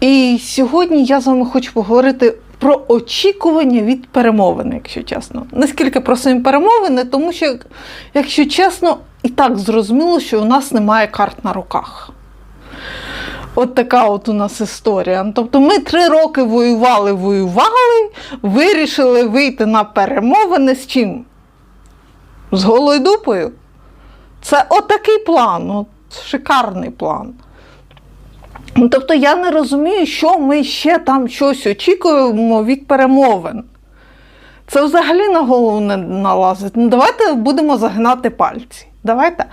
І сьогодні я з вами хочу поговорити про очікування від перемовин, якщо чесно. Наскільки про самі перемовини, тому що, якщо чесно, і так зрозуміло, що у нас немає карт на руках. От така от у нас історія. Тобто ми три роки воювали, воювали, вирішили вийти на перемовини з чим? З голою дупою. Це отакий план, от, шикарний план. Ну, Тобто я не розумію, що ми ще там щось очікуємо від перемовин. Це взагалі на голову не налазить. Ну, давайте будемо загинати пальці. Давайте.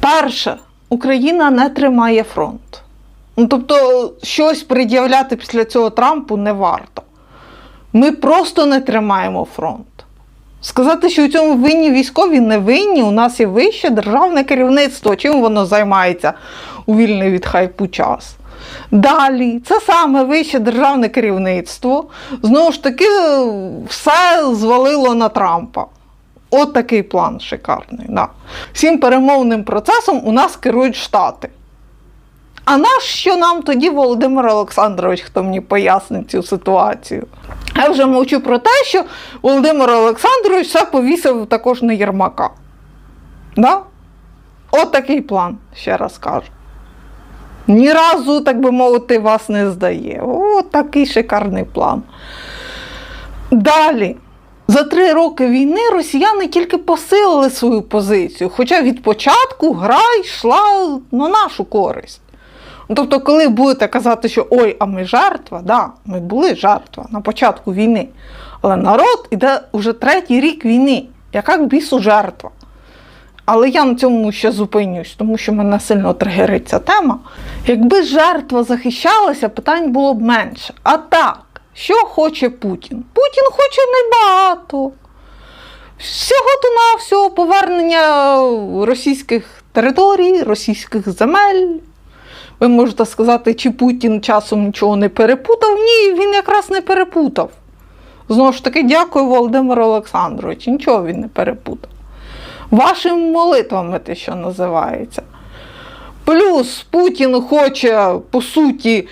Перше, Україна не тримає фронт. Ну, тобто, щось пред'являти після цього Трампу не варто. Ми просто не тримаємо фронт. Сказати, що у цьому винні військові не винні, у нас є вище державне керівництво. Чим воно займається у вільний від хайпу час? Далі, це саме вище державне керівництво. Знову ж таки, все звалило на Трампа. От такий план шикарний. Да. Всім перемовним процесом у нас керують Штати. А нащо нам тоді Володимир Олександрович, хто мені пояснить цю ситуацію? Я вже мовчу про те, що Володимир Олександрович все повісив також на Єрмака. Да? От такий план, ще раз кажу. Ні разу, так би мовити, вас не здає. От такий шикарний план. Далі. За три роки війни росіяни тільки посилили свою позицію, хоча від початку гра йшла на нашу користь. Тобто, коли будете казати, що ой, а ми жертва, да, ми були жертва на початку війни. Але народ іде вже третій рік війни. Яка бісу жертва? Але я на цьому ще зупинюсь, тому що мене сильно тригерить ця тема. Якби жертва захищалася, питань було б менше. А так, що хоче Путін? Путін хоче небагато. Всього-то на всього повернення російських територій, російських земель. Ви можете сказати, чи Путін часом нічого не перепутав? Ні, він якраз не перепутав. Знову ж таки, дякую Володимиру Олександровичу. Нічого він не перепутав. Вашими молитвами те, що називається. Плюс Путін хоче, по суті,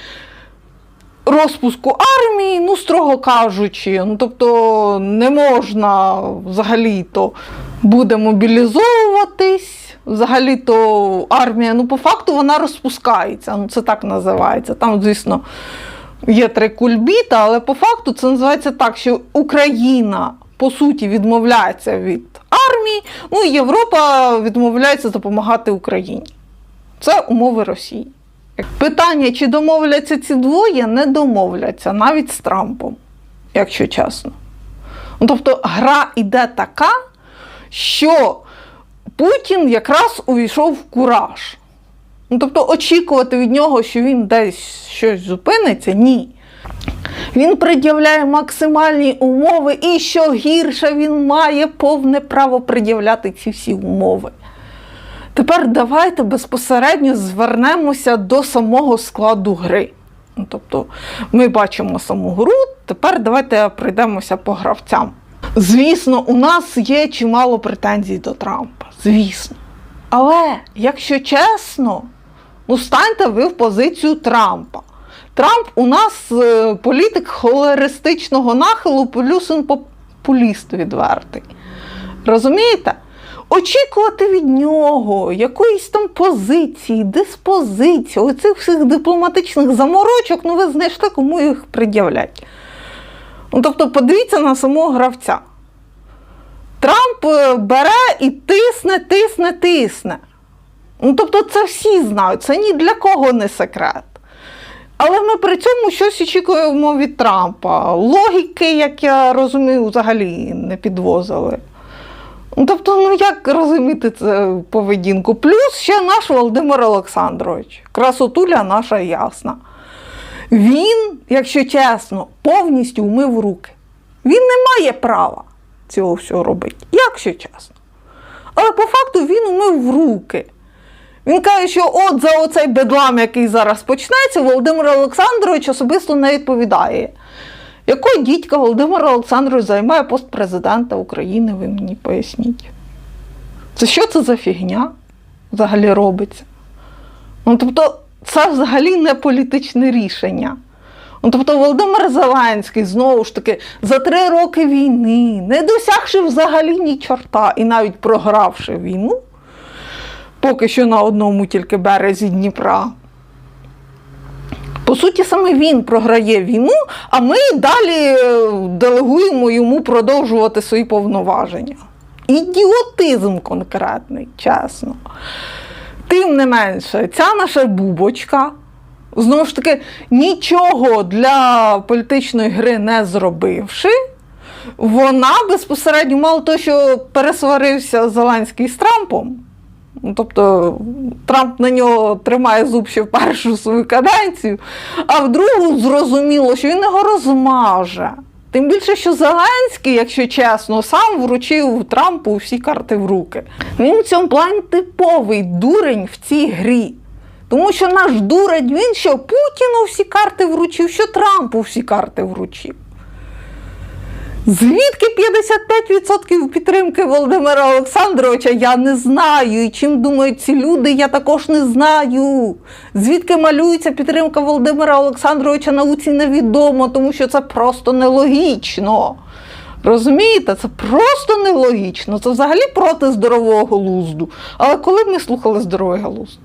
розпуску армії, ну, строго кажучи, ну, тобто не можна взагалі-то буде мобілізовуватись. Взагалі-то армія, ну, по факту вона розпускається. Ну, це так називається. Там, звісно, є три кульбіта, але по факту це називається так, що Україна, по суті, відмовляється від армії, ну і Європа відмовляється допомагати Україні. Це умови Росії. Питання, чи домовляться ці двоє, не домовляться навіть з Трампом, якщо чесно. Ну, тобто гра іде така, що Путін якраз увійшов в кураж. Ну, тобто очікувати від нього, що він десь щось зупиниться, ні. Він пред'являє максимальні умови, і що гірше, він має повне право пред'являти ці всі умови. Тепер давайте безпосередньо звернемося до самого складу гри. Ну, Тобто ми бачимо саму гру, тепер давайте пройдемося по гравцям. Звісно, у нас є чимало претензій до Трампа. Звісно. Але, якщо чесно, ну станьте ви в позицію Трампа. Трамп у нас е, політик холеристичного нахилу, плюс він популіст відвертий. Розумієте? Очікувати від нього якоїсь там позиції, диспозиції, оцих всіх дипломатичних заморочок, ну ви знайшли, кому їх пред'являть. Ну, тобто, подивіться на самого гравця. Трамп е, бере і тисне, тисне, тисне. Ну, тобто, це всі знають, це ні для кого не секрет. Але ми при цьому щось очікуємо від Трампа. Логіки, як я розумію, взагалі не підвозили. Ну, Тобто, ну як розуміти цю поведінку? Плюс ще наш Володимир Олександрович. Красотуля наша ясна. Він, якщо чесно, повністю вмив руки. Він не має права цього всього робити, якщо чесно. Але по факту він умив руки. Він каже, що от за оцей бедлам, який зараз почнеться, Володимир Олександрович особисто не відповідає. Якого дідька Володимир Олександрович займає пост президента України, ви мені поясніть. Це що це за фігня взагалі робиться? Ну, тобто, це взагалі не політичне рішення. Ну, тобто Володимир Зеленський знову ж таки за три роки війни, не досягши взагалі ні чорта і навіть програвши війну, поки що на одному тільки березі Дніпра. По суті, саме він програє війну, а ми далі е, делегуємо йому продовжувати свої повноваження. Ідіотизм конкретний, чесно. Тим не менше, ця наша бубочка, знову ж таки, нічого для політичної гри не зробивши, вона безпосередньо мало того, що пересварився Зеленський з Трампом. Ну, Тобто Трамп на нього тримає зуб ще в першу свою каденцію, а в другу зрозуміло, що він його розмаже. Тим більше, що Зеленський, якщо чесно, сам вручив Трампу всі карти в руки. Він в цьому плані типовий дурень в цій грі. Тому що наш дурень, він що Путіну всі карти вручив, що Трампу всі карти вручив. Звідки 55% підтримки Володимира Олександровича, я не знаю. І чим думають ці люди, я також не знаю. Звідки малюється підтримка Володимира Олександровича науці невідомо, тому що це просто нелогічно. Розумієте, це просто нелогічно. Це взагалі проти здорового глузду. Але коли ми слухали здоровий глузд?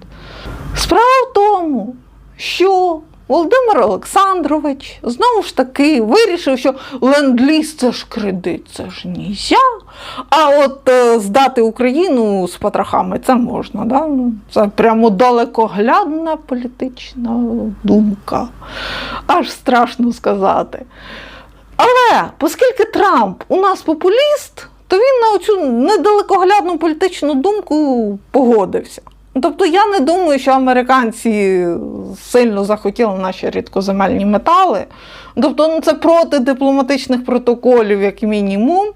Справа в тому, що Володимир Олександрович знову ж таки вирішив, що ленд-ліз це ж кредит, це ж нельзя. А от е, здати Україну з потрохами це можна. Да? Ну, Це прямо далекоглядна політична думка. Аж страшно сказати. Але оскільки Трамп у нас популіст, то він на цю недалекоглядну політичну думку погодився. Тобто я не думаю, що американці сильно захотіли наші рідкоземельні метали. Тобто ну, це проти дипломатичних протоколів, як мінімум.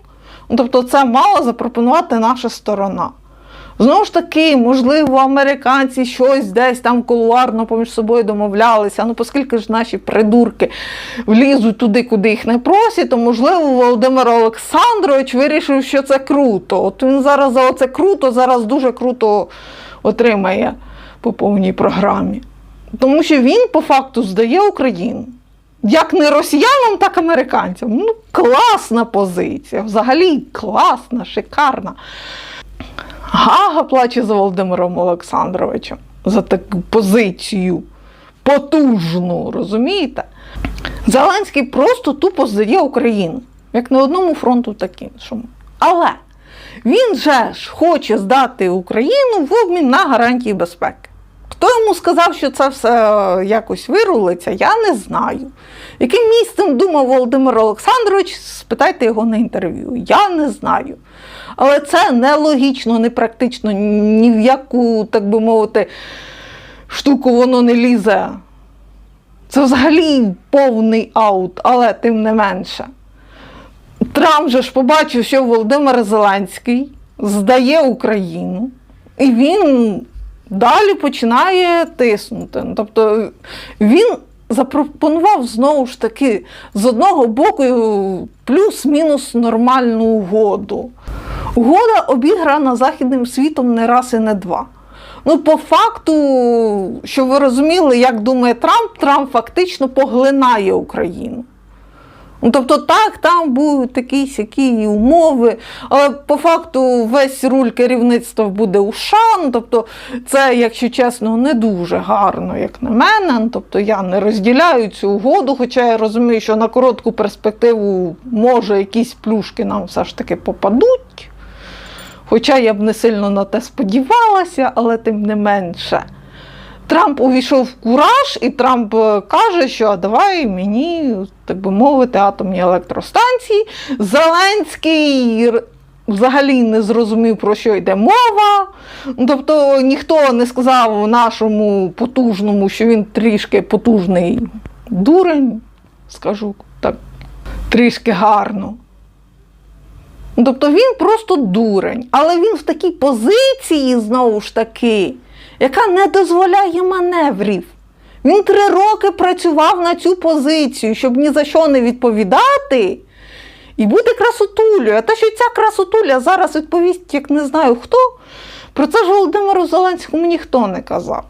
Тобто це мала запропонувати наша сторона. Знову ж таки, можливо, американці щось десь там кулуарно поміж собою домовлялися. Ну, оскільки ж наші придурки влізуть туди, куди їх не просять, то можливо Володимир Олександрович вирішив, що це круто. От він зараз за оце круто, зараз дуже круто отримає по повній програмі. Тому що він по факту здає Україну. Як не росіянам, так американцям. Ну, класна позиція. Взагалі класна, шикарна. Гага плаче за Володимиром Олександровичем за таку позицію потужну, розумієте? Зеленський просто тупо здає Україну, як на одному фронту, так іншому. Але він же ж хоче здати Україну в обмін на гарантії безпеки. Хто йому сказав, що це все якось вирулиться, я не знаю. Яким місцем думав Володимир Олександрович, спитайте його на інтерв'ю. Я не знаю. Але це нелогічно, непрактично, ні в яку, так би мовити, штуку воно не лізе. Це взагалі повний аут, але тим не менше. Трамп же ж побачив, що Володимир Зеленський здає Україну, і він далі починає тиснути. Ну, Тобто він запропонував знову ж таки з одного боку плюс-мінус нормальну угоду. Угода обіграна Західним світом не раз і не два. Ну, по факту, що ви розуміли, як думає Трамп, Трамп фактично поглинає Україну. Ну, тобто, так, там будуть такі сякі умови, але по факту весь руль керівництва буде у США. Ну, Тобто, це, якщо чесно, не дуже гарно, як на мене. Ну, Тобто я не розділяю цю угоду, хоча я розумію, що на коротку перспективу може якісь плюшки нам все ж таки попадуть. Хоча я б не сильно на те сподівалася, але тим не менше. Трамп увійшов в кураж, і Трамп е, каже, що давай мені, так би мовити, атомні електростанції. Зеленський взагалі не зрозумів, про що йде мова. Тобто ніхто не сказав нашому потужному, що він трішки потужний дурень, скажу так, трішки гарно. Тобто він просто дурень, але він в такій позиції, знову ж таки, яка не дозволяє маневрів. Він три роки працював на цю позицію, щоб ні за що не відповідати і бути красотулею. А те, що ця красотуля зараз відповість, як не знаю хто, про це ж Володимиру Зеленському ніхто не казав.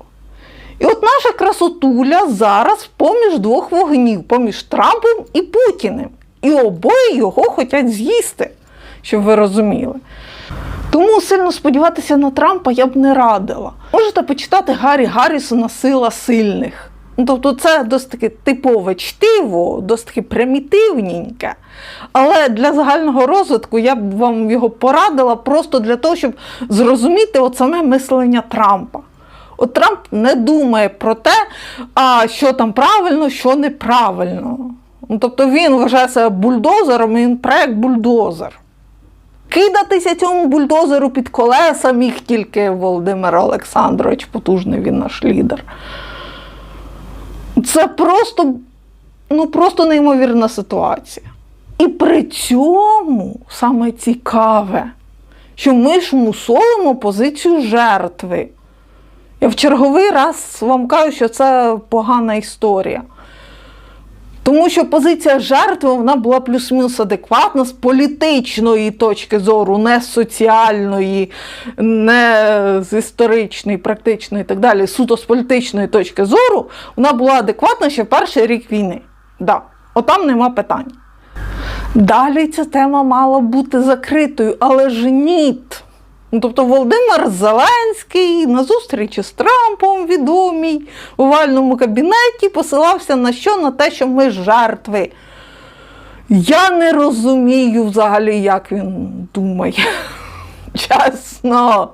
І от наша красотуля зараз поміж двох вогнів, поміж Трампом і Путіним. І обоє його хочуть з'їсти, щоб ви розуміли. Тому сильно сподіватися на Трампа я б не радила. Можете почитати Гаррі Гаррісона Сила сильних. Тобто це досить таки типове чтиво, досить таки примітивненьке. Але для загального розвитку я б вам його порадила просто для того, щоб зрозуміти от саме мислення Трампа. От Трамп не думає про те, а що там правильно, що неправильно. Ну, тобто він вважає себе бульдозером, і він проект бульдозер. Кидатися цьому бульдозеру під колеса міг тільки Володимир Олександрович, потужний він наш лідер. Це просто, ну, просто неймовірна ситуація. І при цьому саме цікаве, що ми ж мусолимо позицію жертви. Я в черговий раз вам кажу, що це погана історія. Тому що позиція жертви вона була плюс-мінус адекватна з політичної точки зору, не соціальної, не з історичної, практичної і так далі. Суто з політичної точки зору, вона була адекватна ще перший рік війни. Да, отам нема питань. Далі ця тема мала бути закритою, але ж ніт. Ну, Тобто Володимир Зеленський на зустрічі з Трампом відомій у овальному кабінеті посилався на що? На те, що ми жертви. Я не розумію взагалі, як він думає. Чесно.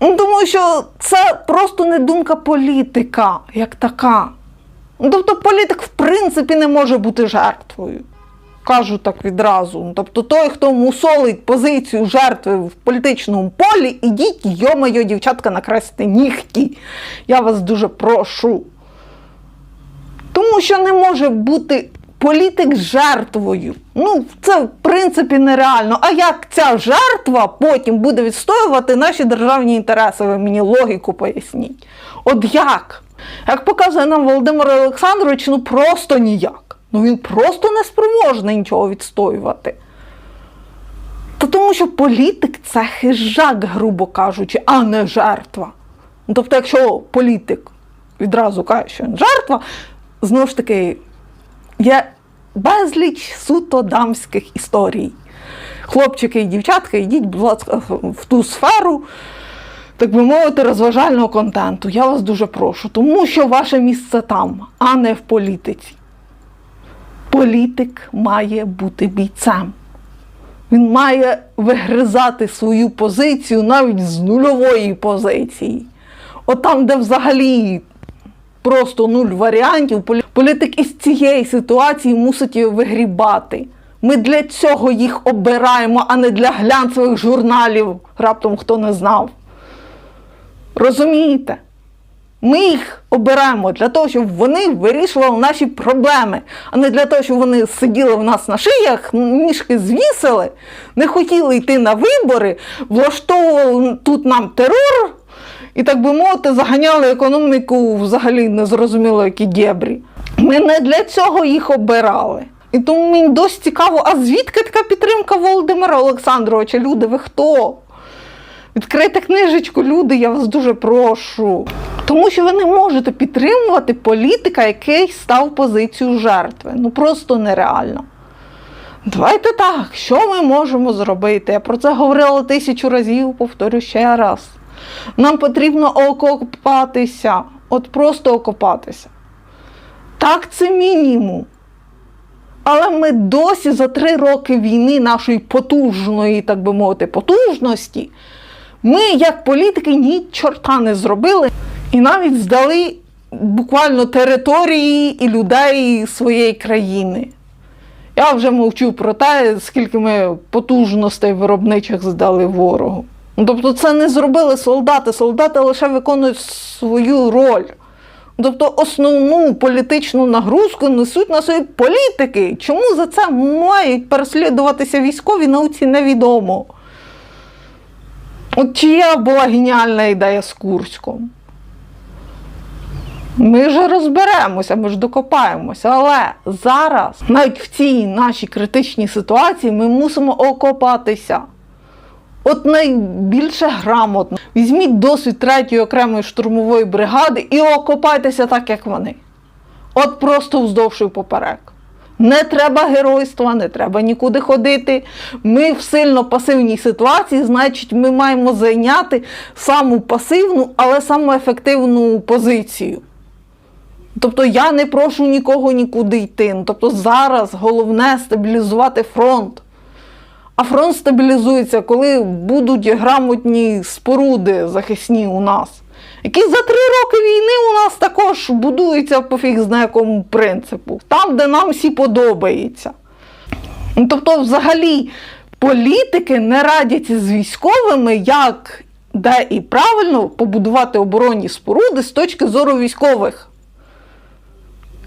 Ну, Тому що це просто не думка політика, як така. Ну, Тобто політик, в принципі, не може бути жертвою. Кажу так відразу. Тобто той, хто мусолить позицію жертви в політичному полі, ідіть, йо-моє, дівчатка, накрасьте нігті. Я вас дуже прошу. Тому що не може бути політик жертвою. Ну, це в принципі нереально. А як ця жертва потім буде відстоювати наші державні інтереси? Ви мені логіку поясніть. От як? Як показує нам Володимир Олександрович, ну просто ніяк. Ну він просто не спроможний нічого відстоювати. Та тому що політик це хижак, грубо кажучи, а не жертва. Ну, тобто, якщо політик відразу каже, що він жертва, знову ж таки, є безліч суто дамських історій. Хлопчики і дівчатки, йдіть, будь ласка, в ту сферу, так би мовити, розважального контенту. Я вас дуже прошу, тому що ваше місце там, а не в політиці. Політик має бути бійцем. Він має вигризати свою позицію навіть з нульової позиції. От там, де взагалі просто нуль варіантів, політик із цієї ситуації мусить її вигрібати. Ми для цього їх обираємо, а не для глянцевих журналів, раптом хто не знав. Розумієте? Ми їх обираємо для того, щоб вони вирішували наші проблеми, а не для того, щоб вони сиділи в нас на шиях, ніжки звісили, не хотіли йти на вибори, влаштовували тут нам терор і, так би мовити, заганяли економіку взагалі незрозуміло які дєбрі. Ми не для цього їх обирали. І тому мені досі цікаво, а звідки така підтримка Володимира Олександровича? Люди, ви хто? Відкрийте книжечку, люди, я вас дуже прошу. Тому що ви не можете підтримувати політика, який став позицію жертви. Ну просто нереально. Давайте так, що ми можемо зробити? Я про це говорила тисячу разів, повторю ще раз. Нам потрібно окопатися, от просто окопатися. Так, це мінімум. Але ми досі за три роки війни нашої потужної, так би мовити, потужності, ми, як політики, ні чорта не зробили і навіть здали буквально території і людей своєї країни. Я вже мовчу про те, скільки ми потужностей виробничих здали ворогу. Тобто це не зробили солдати. Солдати лише виконують свою роль. Тобто основну політичну нагрузку несуть на свої політики. Чому за це мають переслідуватися військові науці невідомо. От чия була геніальна ідея з Курськом? Ми ж розберемося, ми ж докопаємося. Але зараз, навіть в цій нашій критичній ситуації, ми мусимо окопатися. От найбільше грамотно. Візьміть досвід третьої окремої штурмової бригади і окопайтеся так, як вони. От просто вздовж і поперек. Не треба геройства, не треба нікуди ходити. Ми в сильно пасивній ситуації, значить, ми маємо зайняти саму пасивну, але саму ефективну позицію. Тобто я не прошу нікого нікуди йти. Ну, Тобто зараз головне стабілізувати фронт. А фронт стабілізується, коли будуть грамотні споруди захисні у нас, які за три роки війни у нас також будуються по фіг на якому принципу, там, де нам всі подобається. Ну, Тобто, взагалі, політики не радяться з військовими, як де і правильно побудувати оборонні споруди з точки зору військових.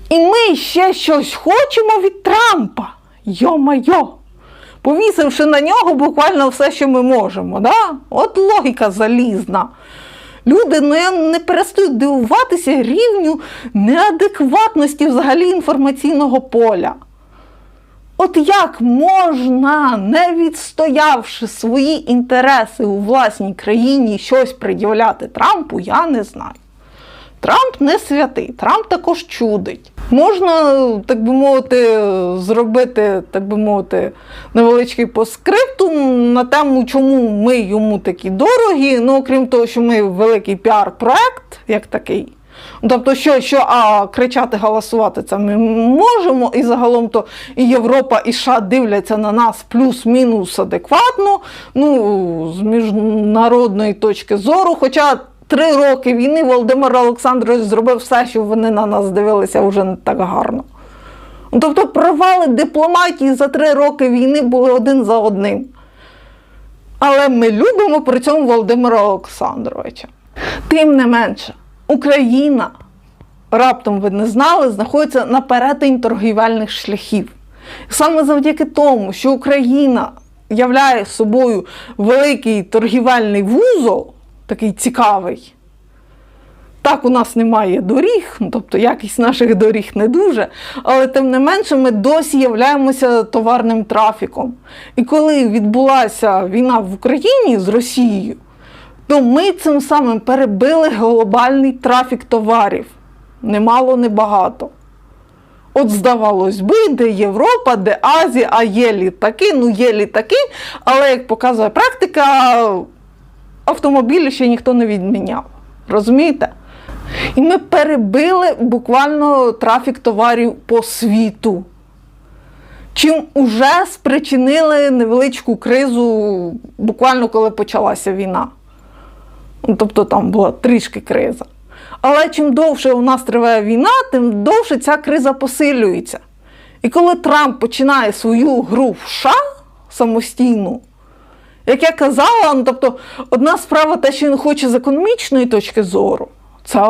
І ми ще щось хочемо від Трампа. Йо-майо! Повісивши на нього буквально все, що ми можемо. Да? От логіка залізна. Люди не, не перестають дивуватися рівню неадекватності взагалі інформаційного поля. От як можна, не відстоявши свої інтереси у власній країні, щось пред'являти Трампу, я не знаю. Трамп не святий, Трамп також чудить. Можна, так би мовити, зробити, так би мовити, невеличкий поскриптум на тему, чому ми йому такі дорогі. Ну, окрім того, що ми великий піар-проект, як такий. Тобто, що, що а кричати, голосувати це ми можемо, і загалом то і Європа, і США дивляться на нас плюс-мінус адекватно, ну, з міжнародної точки зору. Хоча три роки війни Володимир Олександрович зробив все, щоб вони на нас дивилися вже не так гарно. Тобто провали дипломатії за три роки війни були один за одним. Але ми любимо при цьому Володимира Олександровича. Тим не менше, Україна, раптом ви не знали, знаходиться на перетині торгівельних шляхів. Саме завдяки тому, що Україна являє собою великий торгівельний вузол, такий цікавий. Так, у нас немає доріг, ну, тобто якість наших доріг не дуже, але тим не менше ми досі являємося товарним трафіком. І коли відбулася війна в Україні з Росією, то ми цим самим перебили глобальний трафік товарів. Немало, не багато. От, здавалось би, де Європа, де Азія, а є літаки, ну є літаки, але як показує практика, автомобілі ще ніхто не відміняв. Розумієте? І ми перебили буквально трафік товарів по світу. Чим уже спричинили невеличку кризу, буквально коли почалася війна. Ну, Тобто там була трішки криза. Але чим довше у нас триває війна, тим довше ця криза посилюється. І коли Трамп починає свою гру в США самостійну, як я казала, ну, тобто одна справа те, що він хоче з економічної точки зору, це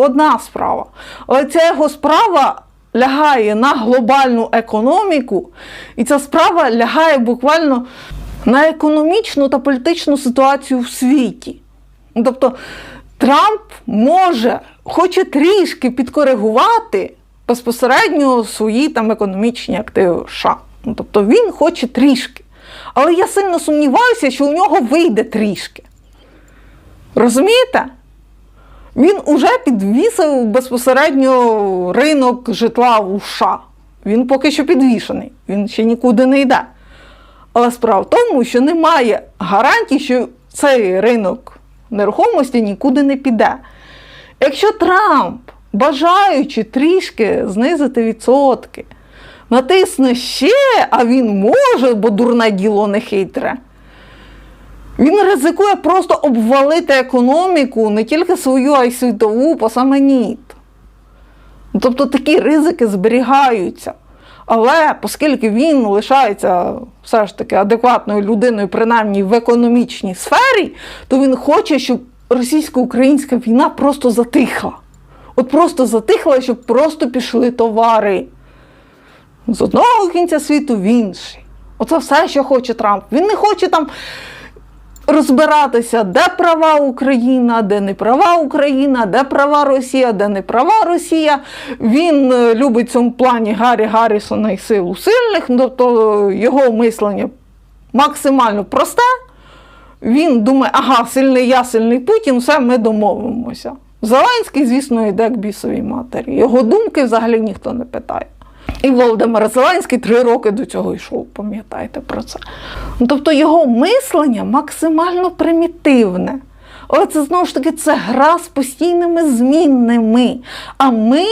одна справа. Але ця його справа лягає на глобальну економіку, і ця справа лягає буквально на економічну та політичну ситуацію в світі. Ну, Тобто Трамп може, хоче трішки підкоригувати безпосередньо свої там економічні активи США. Ну, Тобто він хоче трішки. Але я сильно сумніваюся, що у нього вийде трішки. Розумієте? Він уже підвісив безпосередньо ринок житла у США. Він поки що підвішений, він ще нікуди не йде. Але справа в тому, що немає гарантій, що цей ринок нерухомості нікуди не піде. Якщо Трамп, бажаючи трішки знизити відсотки, натисне ще, а він може, бо дурне діло не хитре. Він ризикує просто обвалити економіку, не тільки свою, а й світову по саме ніт. Тобто такі ризики зберігаються. Але оскільки він лишається все ж таки адекватною людиною, принаймні в економічній сфері, то він хоче, щоб російсько-українська війна просто затихла. От просто затихла, щоб просто пішли товари з одного кінця світу в інший. Оце все, що хоче Трамп. Він не хоче там розбиратися, де права Україна, де не права Україна, де права Росія, де не права Росія. Він е, любить в цьому плані Гаррі Гаррісона і силу сильних, тобто його мислення максимально просте. він думає, ага, сильний я, сильний Путін, все, ми домовимося. Зеленський, звісно, йде к бісовій матері. Його думки взагалі ніхто не питає. І Володимир Зеленський три роки до цього йшов, пам'ятайте про це. Ну, тобто його мислення максимально примітивне. Але це знову ж таки це гра з постійними змінними. А ми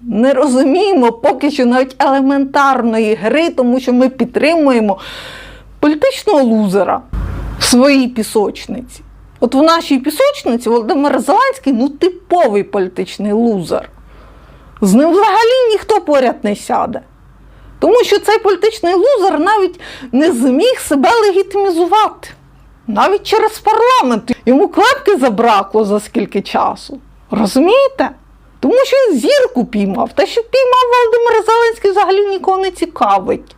не розуміємо поки що навіть елементарної гри, тому що ми підтримуємо політичного лузера в своїй пісочниці. От в нашій пісочниці Володимир Зеленський ну типовий політичний лузер. З ним взагалі ніхто поряд не сяде. Тому що цей політичний лузер навіть не зміг себе легітимізувати. Навіть через парламент. Йому клепки забракло за скільки часу. Розумієте? Тому що він зірку піймав. Та що піймав Володимир Зеленський взагалі нікого не цікавить.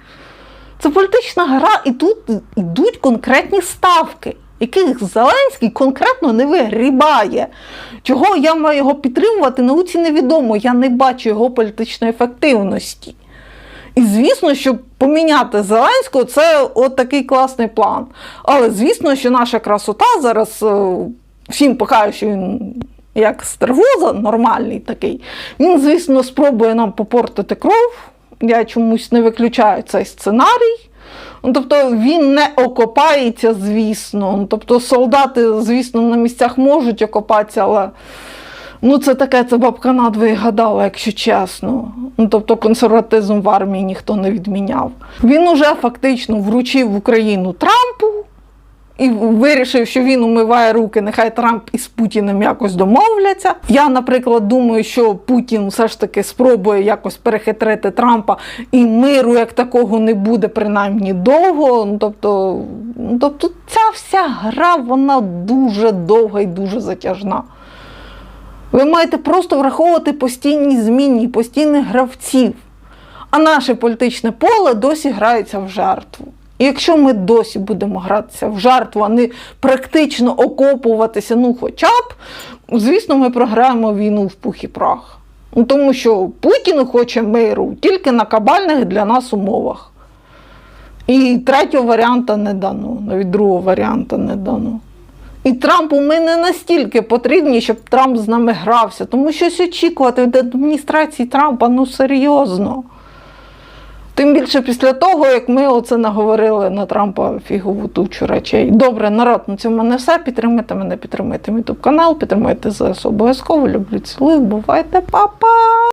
Це політична гра, і тут йдуть конкретні ставки, яких Зеленський конкретно не вигрібає. Чого я маю його підтримувати, науці невідомо. Я не бачу його політичної ефективності. І звісно, щоб поміняти Зеленського, це от такий класний план. Але звісно, що наша красота зараз е, всім покаже, що він як стервоза, нормальний такий. Він, звісно, спробує нам попортити кров. Я чомусь не виключаю цей сценарій. Ну, Тобто він не окопається, звісно. Ну, Тобто солдати, звісно, на місцях можуть окопатися, але ну, це таке, це бабка надвоє гадала, якщо чесно. Ну, тобто консерватизм в армії ніхто не відміняв. Він уже фактично вручив Україну Трампу і вирішив, що він умиває руки, нехай Трамп із Путіним якось домовляться. Я, наприклад, думаю, що Путін все ж таки спробує якось перехитрити Трампа, і миру як такого не буде, принаймні довго. Ну, тобто, ну, тобто ця вся гра вона дуже довга і дуже затяжна. Ви маєте просто враховувати постійні зміни, постійних гравців. А наше політичне поле досі грається в жертву. І якщо ми досі будемо гратися в жертву, а не практично окопуватися, ну хоча б, звісно, ми програємо війну в пух і прах. Ну, тому що Путін хоче миру тільки на кабальних для нас умовах. І третього варіанта не дано, навіть другого варіанта не дано. І Трампу ми не настільки потрібні, щоб Трамп з нами грався. Тому щось очікувати від адміністрації Трампа ну серйозно. Тим більше після того, як ми оце наговорили на Трампа фігову тучу речей. Добре, народ, на цьому мене все. Підтримайте мене, підтримайте мій канал, підтримайте ЗС обов'язково. Люблю цілих, Бувайте, па-па!